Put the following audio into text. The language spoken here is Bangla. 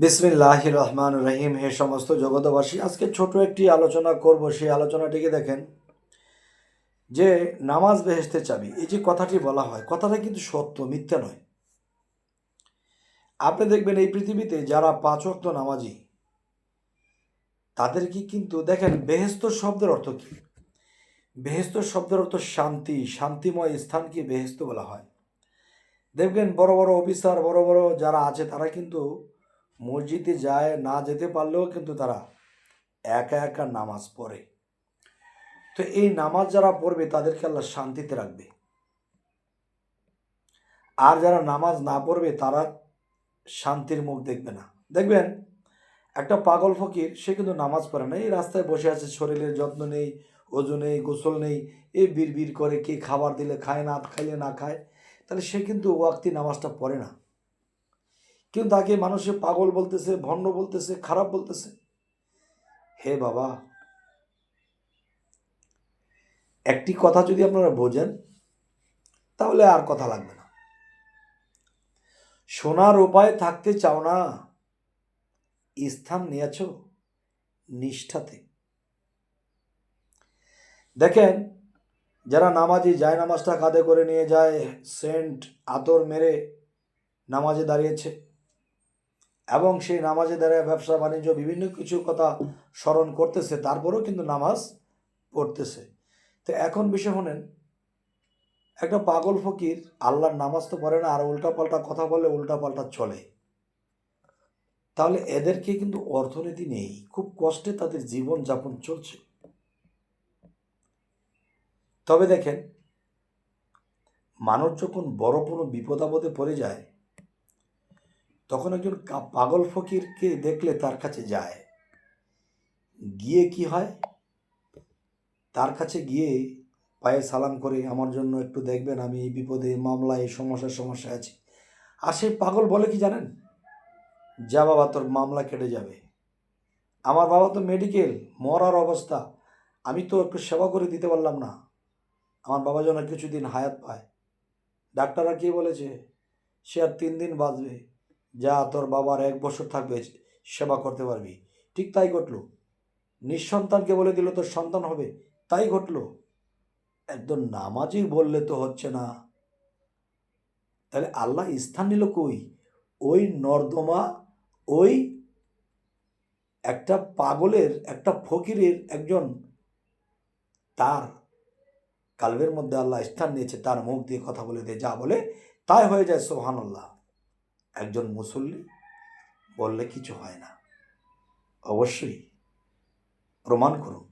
বিসমিল্লাহ রহমান রহিম হে সমস্ত জগতবাসী আজকে ছোট একটি আলোচনা করব। সেই আলোচনাটিকে দেখেন যে নামাজ বেহেস্তে চাবি, এই যে কথাটি বলা হয়, কথাটা কিন্তু সত্য, মিথ্যা নয়। আপনি দেখবেন এই পৃথিবীতে যারা পাঁচ ওয়াক্ত নামাজি তাদের কি কিন্তু দেখেন বেহেস্ত শব্দের অর্থ কি? বেহেস্ত শব্দের অর্থ শান্তি, শান্তিময় স্থানকে বেহেস্ত বলা হয়। দেখবেন বড় বড় অফিসার, বড় বড় যারা আছে, তারা কিন্তু মসজিদে যায়, না যেতে পারলেও কিন্তু তারা একা একা নামাজ পড়ে। তো এই নামাজ যারা পড়বে, তাদেরকে আল্লাহ শান্তিতে রাখবে। আর যারা নামাজ না পড়বে, তারা শান্তির মুখ দেখবে না। দেখবেন, একটা পাগল ফকির, সে কিন্তু নামাজ পড়ে না। এই রাস্তায় বসে আছে, শরীরের যত্ন নেই, ওজন নেই, গোসল নেই, এ বীর করে কে খাবার দিলে খায় না, খাইলে না খায়, তাহলে সে কিন্তু ওয়াক্তি নামাজটা পড়ে না। কিন্তু তাকে মানুষে পাগল বলতেছে, ভণ্ড বলতেছে, খারাপ বলতেছে। হে বাবা, একটি কথা যদি আপনারা বোঝেন, তাহলে আর কথা লাগবে না। সোনার উপায় থাকতে চাও না, স্থান নিয়েছ নিষ্ঠাতে। দেখেন, যারা নামাজি যায়, নামাজটা কাঁধে করে নিয়ে যায়, সেন্ট আতর মেরে নামাজে দাঁড়িয়েছে। এবং সেই নামাজে দাঁড়িয়ে ব্যবসা, বাণিজ্য, বিভিন্ন কিছু কথা স্মরণ করতেছে, তারপরেও কিন্তু নামাজ পড়তেছে। তো এখন বিষয় শোনেন, একটা পাগল ফকির আল্লাহর নামাজ তো পড়ে না, আর উল্টাপাল্টা কথা বলে উল্টাপাল্টা চলে। তাহলে এদেরকে কিন্তু অর্থনীতি নেই, খুব কষ্টে তাদের জীবন যাপন চলছে। তবে দেখেন, মানুষ যখন বড় কোনো বিপদ আপদে পড়ে যায় তখন একজন পাগল ফকিরকে দেখলে তার কাছে যায়। গিয়ে কি হয়? তার কাছে গিয়ে পায়ে সালাম করে, আমার জন্য একটু দেখবেন, আমি এই বিপদে মামলায়, এই সমস্যার সমস্যা আছি। আর সেই পাগল বলে কি জানেন? যা বাবা, তোর মামলা কেটে যাবে। আমার বাবা তো মেডিকেল মরার অবস্থা। আমি তো একটু সেবা করে দিতে পারলাম না। আমার বাবা যেন কিছুদিন হায়াত পায়। ডাক্তাররা কি বলেছে? সে আর তিন দিন বাঁচবে। যা তোর বাবার এক বছর থাকবে সেবা করতে পারবি। ঠিক তাই ঘটলো। নিঃসন্তানকে বলে দিল, তোর সন্তান হবে। তাই ঘটলো। একদম নামাজই বললে তো হচ্ছে না। তাহলে আল্লাহ স্থান নিল কই? ওই নর্দমা, ওই একটা পাগলের, একটা ফকিরের একজন। তার কালবের মধ্যে আল্লাহ স্থান নিয়েছে, তার মুখ দিয়ে কথা বলে দিয়ে যা বলে তাই হয়ে যায় সোহান আল্লাহ একজন মুসল্লি বললে কিছু হয় না। অবশ্যই প্রমাণ করুন।